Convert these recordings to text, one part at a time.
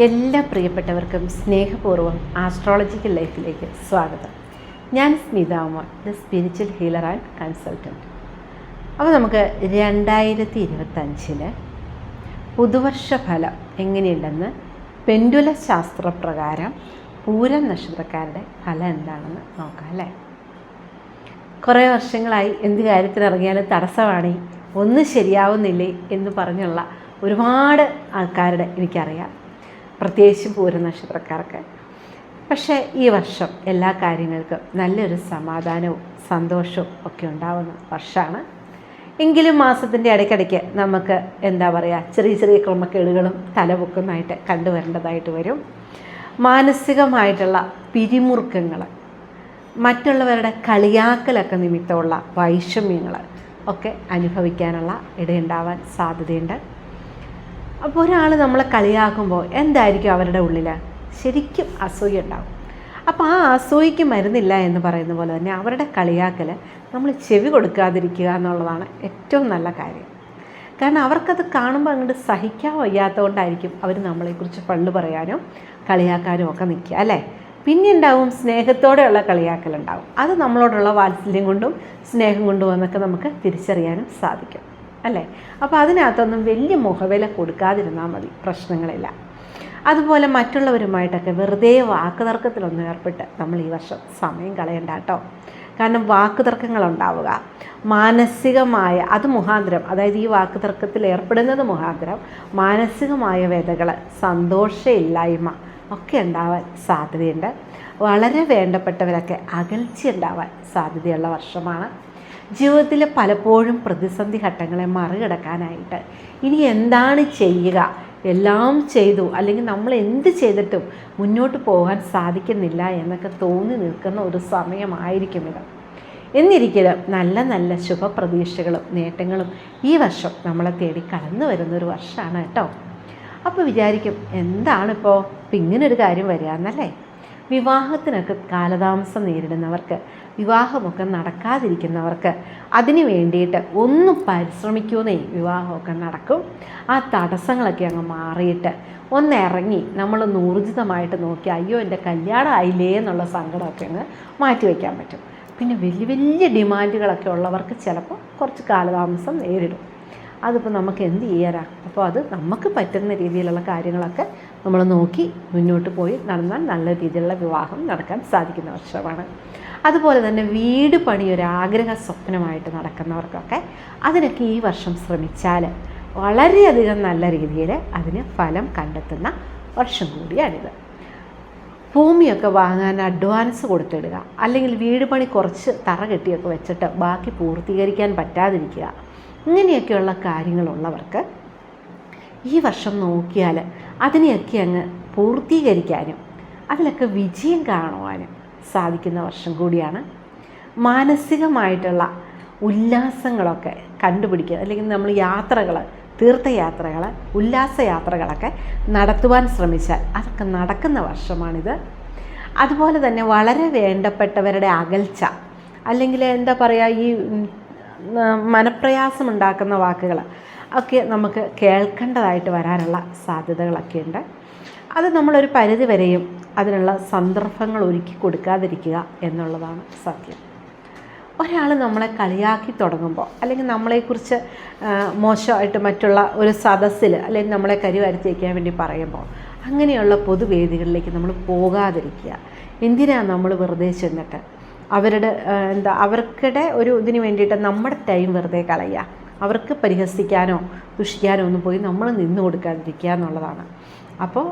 എല്ലാ പ്രിയപ്പെട്ടവർക്കും സ്നേഹപൂർവം ആസ്ട്രോളജിക്കൽ ലൈഫിലേക്ക് സ്വാഗതം. ഞാൻ Smitha ഉമോൾ the spiritual healer and consultant അപ്പോൾ നമുക്ക് രണ്ടായിരത്തി ഇരുപത്തഞ്ചിൽ പുതുവർഷ ഫലം എങ്ങനെയുണ്ടെന്ന് പെൻഡുല ശാസ്ത്രപ്രകാരം പൂരം നക്ഷത്രക്കാരുടെ ഫലം എന്താണെന്ന് നോക്കാം അല്ലേ? കുറേ വർഷങ്ങളായി എന്ത് കാര്യത്തിനിറങ്ങിയാലും തടസ്സമാണേ. ഒന്നും ശരിയാവുന്നില്ലേ എന്ന് പറഞ്ഞുള്ള ഒരുപാട് ആൾക്കാരുടെ എനിക്കറിയാം. പ്രത്യേകിച്ചും പൂരനക്ഷത്രക്കാർക്ക്. പക്ഷേ ഈ വർഷം എല്ലാ കാര്യങ്ങൾക്കും നല്ലൊരു സമാധാനവും സന്തോഷവും ഒക്കെ ഉണ്ടാവുന്ന വർഷമാണ്. എങ്കിലും മാസത്തിന്റെ ഇടയ്ക്കിടയ്ക്ക് നമുക്ക് എന്താ പറയുക ചെറിയ ചെറിയ ക്രമക്കേടുകളും തലപൊക്കുന്നതായിട്ട് കണ്ടുവരേണ്ടതായിട്ട് വരും. മാനസികമായിട്ടുള്ള പിരിമുറുക്കങ്ങൾ മറ്റുള്ളവരുടെ കളിയാക്കലൊക്കെ നിമിത്തമുള്ള വൈഷമ്യങ്ങൾ ഒക്കെ അനുഭവിക്കാനുള്ള ഇടയുണ്ടാവാൻ സാധ്യതയുണ്ട്. അപ്പോൾ ഒരാൾ നമ്മളെ കളിയാക്കുമ്പോൾ എന്തായിരിക്കും അവരുടെ ഉള്ളിൽ ശരിക്കും അസൂയ ഉണ്ടാവും. അപ്പോൾ ആ അസൂയയ്ക്ക് മരുന്നില്ല എന്ന് പറയുന്ന പോലെ തന്നെ അവരുടെ കളിയാക്കൽ നമ്മൾ ചെവി കൊടുക്കാതിരിക്കുക എന്നുള്ളതാണ് ഏറ്റവും നല്ല കാര്യം. കാരണം അവർക്കത് കാണുമ്പോൾ അങ്ങോട്ട് സഹിക്കാൻ വയ്യാത്തതുകൊണ്ടായിരിക്കും അവർ നമ്മളെക്കുറിച്ച് പള്ള് പറയാനും കളിയാക്കാനും ഒക്കെ നിൽക്കുക അല്ലേ? പിന്നെ ഉണ്ടാവും സ്നേഹത്തോടെയുള്ള കളിയാക്കലുണ്ടാവും. അത് നമ്മളോടുള്ള വാത്സല്യം കൊണ്ടും സ്നേഹം കൊണ്ടും എന്നൊക്കെ നമുക്ക് തിരിച്ചറിയാനും സാധിക്കും. അല്ലേ? അപ്പോൾ അതിനകത്തൊന്നും വലിയ മുഖവില കൊടുക്കാതിരുന്നാൽ മതി പ്രശ്നങ്ങളില്ല. അതുപോലെ മറ്റുള്ളവരുമായിട്ടൊക്കെ വെറുതെ വാക്കുതർക്കത്തിലൊന്നും ഏർപ്പെട്ട് നമ്മൾ ഈ വർഷം സമയം കളയണ്ട കേട്ടോ. കാരണം വാക്കുതർക്കങ്ങൾ ഉണ്ടാവുക മാനസികമായ അത് മുഖാന്തരം അതായത് ഈ വാക്കുതർക്കത്തിൽ ഏർപ്പെടുന്നത് മുഖാന്തരം മാനസികമായ വ്യതകൾ സന്തോഷമില്ലായ്മ ഒക്കെ ഉണ്ടാവാൻ സാധ്യതയുണ്ട്. വളരെ വേണ്ടപ്പെട്ടവരൊക്കെ അകൽച്ച ഉണ്ടാവാൻ സാധ്യതയുള്ള വർഷമാണ് ജീവിതത്തിൽ പലപ്പോഴും പ്രതിസന്ധി ഘട്ടങ്ങളെ മറികടക്കാനായിട്ട്. ഇനി എന്താണ് ചെയ്യുക? എല്ലാം ചെയ്തു അല്ലെങ്കിൽ നമ്മൾ എന്ത് ചെയ്തിട്ടും മുന്നോട്ട് പോകാൻ സാധിക്കുന്നില്ല എന്നൊക്കെ തോന്നി നിൽക്കുന്ന ഒരു സമയമായിരിക്കും ഇത്. എന്നിരിക്കലും നല്ല നല്ല ശുഭപ്രതീക്ഷകളും നേട്ടങ്ങളും ഈ വർഷം നമ്മളെ തേടി കടന്നു വരുന്ന ഒരു വർഷമാണ് കേട്ടോ. അപ്പോൾ വിചാരിക്കും എന്താണിപ്പോൾ ഇപ്പം ഇങ്ങനൊരു കാര്യം വരിക എന്നല്ലേ? വിവാഹത്തിനൊക്കെ കാലതാമസം നേരിടുന്നവർക്ക് വിവാഹമൊക്കെ നടക്കാതിരിക്കുന്നവർക്ക് അതിന് വേണ്ടിയിട്ട് ഒന്ന് പരിശ്രമിക്കുന്നേ വിവാഹമൊക്കെ നടക്കും. ആ തടസ്സങ്ങളൊക്കെ അങ്ങ് മാറിയിട്ട് ഒന്ന് ഇറങ്ങി നമ്മളൊന്ന് ഊർജിതമായിട്ട് നോക്കി അയ്യോ എന്റെ കല്യാണം ആയില്ലേ? എന്നുള്ള സങ്കടമൊക്കെ അങ്ങ് മാറ്റി വയ്ക്കാൻ പറ്റും. പിന്നെ വലിയ വലിയ ഡിമാൻഡുകളൊക്കെ ഉള്ളവർക്ക് ചിലപ്പോൾ കുറച്ച് കാലതാമസം നേരിടും. അതിപ്പോൾ നമുക്ക് എന്ത് ചെയ്യാനാ? അപ്പോൾ അത് നമുക്ക് പറ്റുന്ന രീതിയിലുള്ള കാര്യങ്ങളൊക്കെ നമ്മൾ നോക്കി മുന്നോട്ട് പോയി നടന്നാൽ നല്ല രീതിയിലുള്ള വിവാഹം നടക്കാൻ സാധിക്കുന്ന വർഷമാണ്. അതുപോലെ തന്നെ വീട് പണി ഒരു ആഗ്രഹ സ്വപ്നമായിട്ട് നടക്കുന്നവർക്കൊക്കെ അതിനൊക്കെ ഈ വർഷം ശ്രമിച്ചാൽ വളരെയധികം നല്ല രീതിയിൽ അതിന് ഫലം കണ്ടെത്തുന്ന വർഷം കൂടിയാണിത്. ഭൂമിയൊക്കെ വാങ്ങാൻ അഡ്വാൻസ് കൊടുത്തിടുക അല്ലെങ്കിൽ വീട് പണി കുറച്ച് തറ കെട്ടിയൊക്കെ വെച്ചിട്ട് ബാക്കി പൂർത്തീകരിക്കാൻ പറ്റാതിരിക്കുക ഇങ്ങനെയൊക്കെയുള്ള കാര്യങ്ങളുള്ളവർക്ക് ഈ വർഷം നോക്കിയാൽ അതിനെയൊക്കെ അങ്ങ് പൂർത്തീകരിക്കാനും അതിലൊക്കെ വിജയം കാണുവാനും സാധിക്കുന്ന വർഷം കൂടിയാണ്. മാനസികമായിട്ടുള്ള ഉല്ലാസങ്ങളൊക്കെ കണ്ടുപിടിക്കുക അല്ലെങ്കിൽ നമ്മൾ യാത്രകൾ തീർത്ഥയാത്രകൾ ഉല്ലാസയാത്രകളൊക്കെ നടത്തുവാൻ ശ്രമിച്ചാൽ അതൊക്കെ നടക്കുന്ന വർഷമാണിത്. അതുപോലെ തന്നെ വളരെ വേണ്ടപ്പെട്ടവരുടെ അകൽച്ച അല്ലെങ്കിൽ എന്താ പറയുക ഈ മനപ്രയാസമുണ്ടാക്കുന്ന വാക്കുകൾ ഒക്കെ നമുക്ക് കേൾക്കേണ്ടതായിട്ട് വരാനുള്ള സാധ്യതകളൊക്കെ ഉണ്ട് അത് നമ്മളൊരു പരിധി വരെയും അതിനുള്ള സന്ദർഭങ്ങൾ ഒരുക്കി കൊടുക്കാതിരിക്കുക എന്നുള്ളതാണ് സത്യം. ഒരാൾ നമ്മളെ കളിയാക്കി തുടങ്ങുമ്പോൾ അല്ലെങ്കിൽ നമ്മളെക്കുറിച്ച് മോശമായിട്ട് മറ്റുള്ള ഒരു സദസ്സിൽ അല്ലെങ്കിൽ നമ്മളെ കരിവാരിച്ച് വയ്ക്കാൻ വേണ്ടി പറയുമ്പോൾ അങ്ങനെയുള്ള പൊതുവേദികളിലേക്ക് നമ്മൾ പോകാതിരിക്കുക. എന്തിനാണ് നമ്മൾ വെറുതെ ചെന്നിട്ട്? അവരുടെ എന്താ അവർക്കിടെ ഒരു ഇതിന് വേണ്ടിയിട്ട് നമ്മുടെ ടൈം വെറുതെ കളയുക. അവർക്ക് പരിഹസിക്കാനോ ദുഷിക്കാനോ ഒന്നും പോയി നമ്മൾ നിന്ന് കൊടുക്കാതിരിക്കുക എന്നുള്ളതാണ്. അപ്പോൾ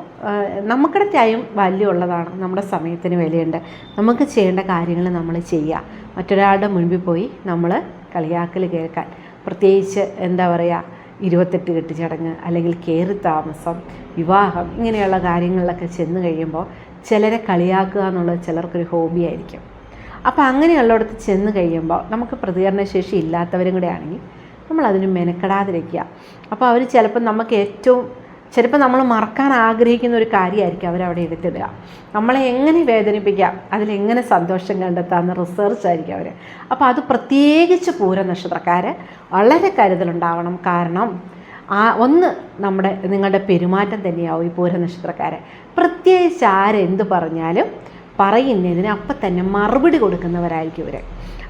നമുക്കിടെ ടൈം വാല്യൂ ഉള്ളതാണ് നമ്മുടെ സമയത്തിന് വിലയുണ്ട്. നമുക്ക് ചെയ്യേണ്ട കാര്യങ്ങൾ നമ്മൾ ചെയ്യുക മറ്റൊരാളുടെ മുൻപിൽ പോയി നമ്മൾ കളിയാക്കൽ കേൾക്കാൻ. പ്രത്യേകിച്ച് എന്താ പറയുക ഇരുപത്തെട്ട് കെട്ട് ചടങ്ങ് അല്ലെങ്കിൽ കയറി താമസം വിവാഹം ഇങ്ങനെയുള്ള കാര്യങ്ങളിലൊക്കെ ചെന്ന് കഴിയുമ്പോൾ ചിലരെ കളിയാക്കുക എന്നുള്ളത് ചിലർക്കൊരു ഹോബി ആയിരിക്കും. അപ്പോൾ അങ്ങനെയുള്ളിടത്ത് ചെന്ന് കഴിയുമ്പോൾ നമുക്ക് പ്രതികരണശേഷി ഇല്ലാത്തവരും കൂടെ ആണെങ്കിൽ നമ്മൾ അതിന് മെനക്കെടാതിരിക്കുക. അപ്പോൾ അവർ ചിലപ്പോൾ നമുക്ക് ഏറ്റവും ചിലപ്പോൾ നമ്മൾ മറക്കാൻ ആഗ്രഹിക്കുന്ന ഒരു കാര്യമായിരിക്കും അവരവിടെ എടുത്തിടുക നമ്മളെ എങ്ങനെ വേദനിപ്പിക്കാം? അതിലെങ്ങനെ സന്തോഷം കണ്ടെത്താമെന്ന് റിസർച്ച് ആയിരിക്കും അവർ അപ്പോൾ അത് പ്രത്യേകിച്ച് പൂര നക്ഷത്രക്കാർ വളരെ കരുതലുണ്ടാവണം. കാരണം ആ ഒന്ന് നമ്മുടെ നിങ്ങളുടെ പെരുമാറ്റം തന്നെയാവും ഈ പൂര നക്ഷത്രക്കാരെ പ്രത്യേകിച്ച് ആരെന്ത് പറഞ്ഞാലും പറയുന്നതിന് അപ്പം തന്നെ മറുപടി കൊടുക്കുന്നവരായിരിക്കും ഇവർ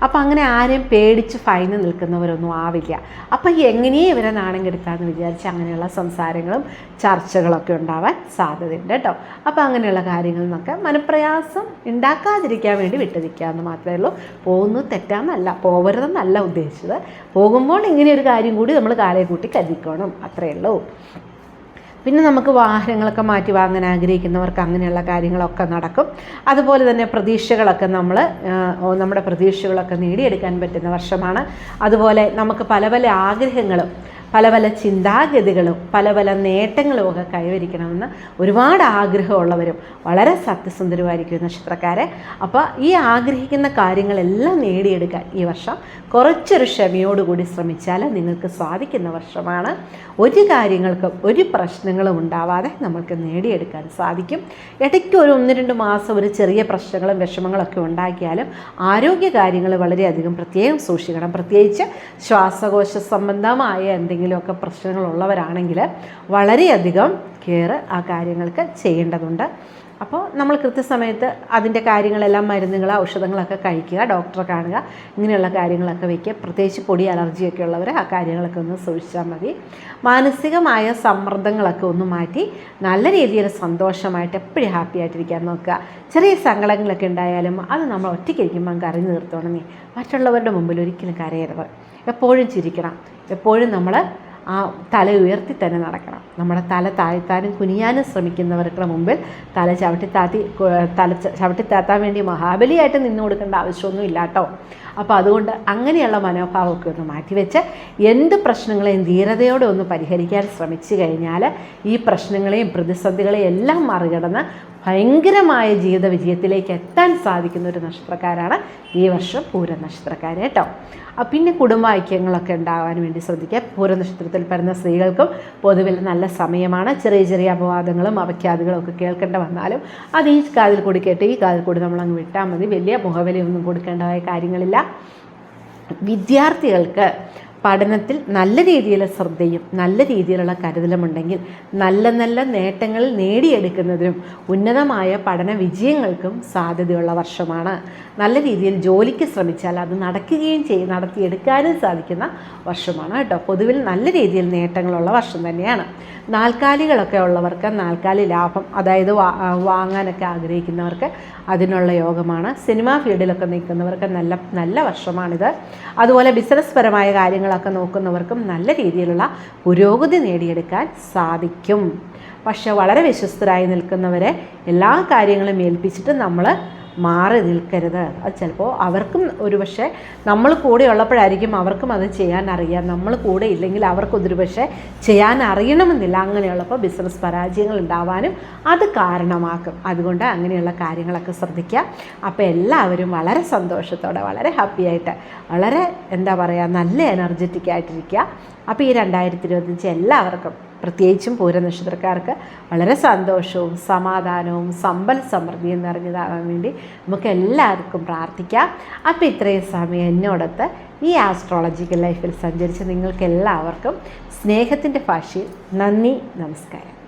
അപ്പം അങ്ങനെ ആരെയും പേടിച്ച് ഫൈന് നിൽക്കുന്നവരൊന്നും ആവില്ല. അപ്പം എങ്ങനെയും ഇവരെ നാണം കെടുത്താമെന്ന് വിചാരിച്ച് അങ്ങനെയുള്ള സംസാരങ്ങളും ചർച്ചകളൊക്കെ ഉണ്ടാവാൻ സാധ്യതയുണ്ട് കേട്ടോ. അപ്പോൾ അങ്ങനെയുള്ള കാര്യങ്ങളിൽ നിന്നൊക്കെ മനപ്രയാസം ഉണ്ടാക്കാതിരിക്കാൻ വേണ്ടി വിട്ടുനിൽക്കാമെന്ന് മാത്രമേ ഉള്ളൂ. പോകുന്നത് തെറ്റാന്നല്ല പോകരുതെന്നല്ല ഉദ്ദേശിച്ചത്. പോകുമ്പോൾ ഇങ്ങനെ ഒരു കാര്യം കൂടി നമ്മൾ കാലയെ കൂട്ടി കരുതിക്കണം. അത്രയേ ഉള്ളൂ. പിന്നെ നമുക്ക് വാഹനങ്ങളൊക്കെ മാറ്റി വാങ്ങാൻ ആഗ്രഹിക്കുന്നവർക്ക് അങ്ങനെയുള്ള കാര്യങ്ങളൊക്കെ നടക്കും. അതുപോലെ തന്നെ പ്രതീക്ഷകളൊക്കെ നമ്മൾ നമ്മുടെ പ്രതീക്ഷകളൊക്കെ നേടിയെടുക്കാൻ പറ്റുന്ന വർഷമാണ്. അതുപോലെ നമുക്ക് പല പല ആഗ്രഹങ്ങളും പല പല ചിന്താഗതികളും പല പല നേട്ടങ്ങളും ഒക്കെ കൈവരിക്കണമെന്ന് ഒരുപാട് ആഗ്രഹമുള്ളവരും വളരെ സത്യസുന്ദരമായിരിക്കും നക്ഷത്രക്കാരെ. അപ്പോൾ ഈ ആഗ്രഹിക്കുന്ന കാര്യങ്ങളെല്ലാം നേടിയെടുക്കാൻ ഈ വർഷം കുറച്ചൊരു ക്ഷമയോടുകൂടി ശ്രമിച്ചാൽ നിങ്ങൾക്ക് സാധിക്കുന്ന വർഷമാണ്. ഒരു കാര്യങ്ങൾക്കും ഒരു പ്രശ്നങ്ങളും ഉണ്ടാവാതെ നമ്മൾക്ക് നേടിയെടുക്കാൻ സാധിക്കും. ഇടയ്ക്ക് ഒരു ഒന്ന് രണ്ട് മാസം ഒരു ചെറിയ പ്രശ്നങ്ങളും വിഷമങ്ങളൊക്കെ ഉണ്ടാക്കിയാലും ആരോഗ്യ കാര്യങ്ങൾ വളരെയധികം പ്രത്യേകം സൂക്ഷിക്കണം. പ്രത്യേകിച്ച് ശ്വാസകോശ സംബന്ധമായ എന്തെങ്കിലുമൊക്കെ പ്രശ്നങ്ങളുള്ളവരാണെങ്കിൽ വളരെയധികം കെയർ ആ കാര്യങ്ങൾക്ക് ചെയ്യേണ്ടതുണ്ട്. അപ്പോൾ നമ്മൾ കൃത്യസമയത്ത് അതിന്റെ കാര്യങ്ങളെല്ലാം മരുന്നുകൾ ഔഷധങ്ങളൊക്കെ കഴിക്കുക ഡോക്ടറെ കാണുക ഇങ്ങനെയുള്ള കാര്യങ്ങളൊക്കെ വയ്ക്കുക പ്രത്യേകിച്ച് പൊടി അലർജിയൊക്കെ ഉള്ളവർ ആ കാര്യങ്ങളൊക്കെ ഒന്ന് സൂക്ഷിച്ചാൽ മതി. മാനസികമായ സമ്മർദ്ദങ്ങളൊക്കെ ഒന്ന് മാറ്റി നല്ല രീതിയിൽ സന്തോഷമായിട്ട് എപ്പോഴും ഹാപ്പി ആയിട്ടിരിക്കാൻ നോക്കുക. ചെറിയ സങ്കടങ്ങളൊക്കെ ഉണ്ടായാലും അത് നമ്മൾ ഒറ്റയ്ക്കിരിക്കുമ്പം കരഞ്ഞു തീർത്തോണമേ മറ്റുള്ളവരുടെ മുമ്പിൽ ഒരിക്കലും കരയരുത്. എപ്പോഴും ചിരിക്കണം. എപ്പോഴും നമ്മൾ ആ തല ഉയർത്തി തന്നെ നടക്കണം. നമ്മുടെ തല താഴ്ത്താനും കുനിയാനും ശ്രമിക്കുന്നവരുടെ മുമ്പിൽ തല ചവിട്ടി താത്തി തല ചവിട്ടി താത്താൻ വേണ്ടി മഹാബലിയായിട്ട് നിന്ന് കൊടുക്കേണ്ട ആവശ്യമൊന്നും ഇല്ല കേട്ടോ അപ്പോൾ അതുകൊണ്ട് അങ്ങനെയുള്ള മനോഭാവമൊക്കെ ഒന്ന് മാറ്റിവെച്ച് എന്ത് പ്രശ്നങ്ങളെയും ധീരതയോടെ ഒന്ന് പരിഹരിക്കാൻ ശ്രമിച്ചു കഴിഞ്ഞാൽ ഈ പ്രശ്നങ്ങളെയും പ്രതിസന്ധികളെയും എല്ലാം മറികടന്ന് ഭയങ്കരമായ ജീവിത വിജയത്തിലേക്ക് എത്താൻ സാധിക്കുന്ന ഒരു നക്ഷത്രക്കാരാണ് ഈ വർഷം പൂര നക്ഷത്രക്കാർ കേട്ടോ പിന്നെ കുടുംബൈക്യങ്ങളൊക്കെ ഉണ്ടാകാൻ വേണ്ടി ശ്രദ്ധിക്കുക. പൂര നക്ഷത്രത്തിൽ പരുന്ന സ്ത്രീകൾക്കും പൊതുവിൽ നല്ല സമയമാണ്. ചെറിയ ചെറിയ അപവാദങ്ങളും അപഖ്യാതികളും ഒക്കെ കേൾക്കേണ്ട വന്നാലും അത് ഈ കാതിൽ കൂടി കേട്ട് ഈ കാതിൽ കൂടി നമ്മളങ്ങ് വിട്ടാൽ മതി. വലിയ മുഖവിലയൊന്നും കൊടുക്കേണ്ടതായ കാര്യങ്ങളില്ല. വിദ്യാർത്ഥികൾക്ക് പഠനത്തിൽ നല്ല രീതിയിലുള്ള ശ്രദ്ധയും നല്ല രീതിയിലുള്ള കരുതലുമുണ്ടെങ്കിൽ നല്ല നല്ല നേട്ടങ്ങൾ നേടിയെടുക്കുന്നതിനും ഉന്നതമായ പഠന വിജയങ്ങൾക്കും സാധ്യതയുള്ള വർഷമാണ്. നല്ല രീതിയിൽ ജോലിക്ക് ശ്രമിച്ചാൽ അത് നടക്കുകയും ചെയ്യും നടത്തിയെടുക്കാനും സാധിക്കുന്ന വർഷമാണ് കേട്ടോ. പൊതുവിൽ നല്ല രീതിയിൽ നേട്ടങ്ങളുള്ള വർഷം തന്നെയാണ്. നാൽക്കാലികളൊക്കെ ഉള്ളവർക്ക് നാൽക്കാലി ലാഭം അതായത് വാങ്ങാനൊക്കെ ആഗ്രഹിക്കുന്നവർക്ക് അതിനുള്ള യോഗമാണ്. സിനിമാ ഫീൽഡിലൊക്കെ നിൽക്കുന്നവർക്ക് നല്ല നല്ല വർഷമാണിത്. അതുപോലെ ബിസിനസ് പരമായ കാര്യങ്ങളൊക്കെ നോക്കുന്നവർക്കും നല്ല രീതിയിലുള്ള പുരോഗതി നേടിയെടുക്കാൻ സാധിക്കും. പക്ഷെ വളരെ വിശ്വസ്തരായി നിൽക്കുന്നവരെ എല്ലാ കാര്യങ്ങളും ഏൽപ്പിച്ചിട്ട് നമ്മൾ മാറി നിൽക്കരുത്. അത് ചിലപ്പോൾ അവർക്കും ഒരുപക്ഷെ നമ്മൾ കൂടെ ഉള്ളപ്പോഴായിരിക്കും അവർക്കും അത് ചെയ്യാൻ അറിയാം. നമ്മൾ കൂടെ ഇല്ലെങ്കിൽ അവർക്കൊരു പക്ഷേ ചെയ്യാൻ അറിയണമെന്നില്ല. അങ്ങനെയുള്ളപ്പോൾ ബിസിനസ് പരാജയങ്ങൾ ഉണ്ടാവാനും അത് കാരണമാക്കും. അതുകൊണ്ട് അങ്ങനെയുള്ള കാര്യങ്ങളൊക്കെ ശ്രദ്ധിക്കുക. അപ്പോൾ എല്ലാവരും വളരെ സന്തോഷത്തോടെ വളരെ ഹാപ്പി ആയിട്ട് വളരെ എന്താ പറയുക നല്ല എനർജറ്റിക് ആയിട്ടിരിക്കുക. അപ്പോൾ ഈ രണ്ടായിരത്തി ഇരുപത്തഞ്ച് എല്ലാവർക്കും പ്രത്യേകിച്ചും പൂരനക്ഷത്രക്കാർക്ക് വളരെ സന്തോഷവും സമാധാനവും സമ്പൽ സമൃദ്ധിയും നിറഞ്ഞതാകാൻ വേണ്ടി നമുക്ക് എല്ലാവർക്കും പ്രാർത്ഥിക്കാം. അപ്പോൾ ഇത്രയും സമയം എന്നോടൊത്ത് ഈ ആസ്ട്രോളജിക്കൽ ലൈഫിൽ സഞ്ചരിച്ച് നിങ്ങൾക്ക് എല്ലാവർക്കും സ്നേഹത്തിന്റെ ഭാഷയിൽ നന്ദി നമസ്കാരം.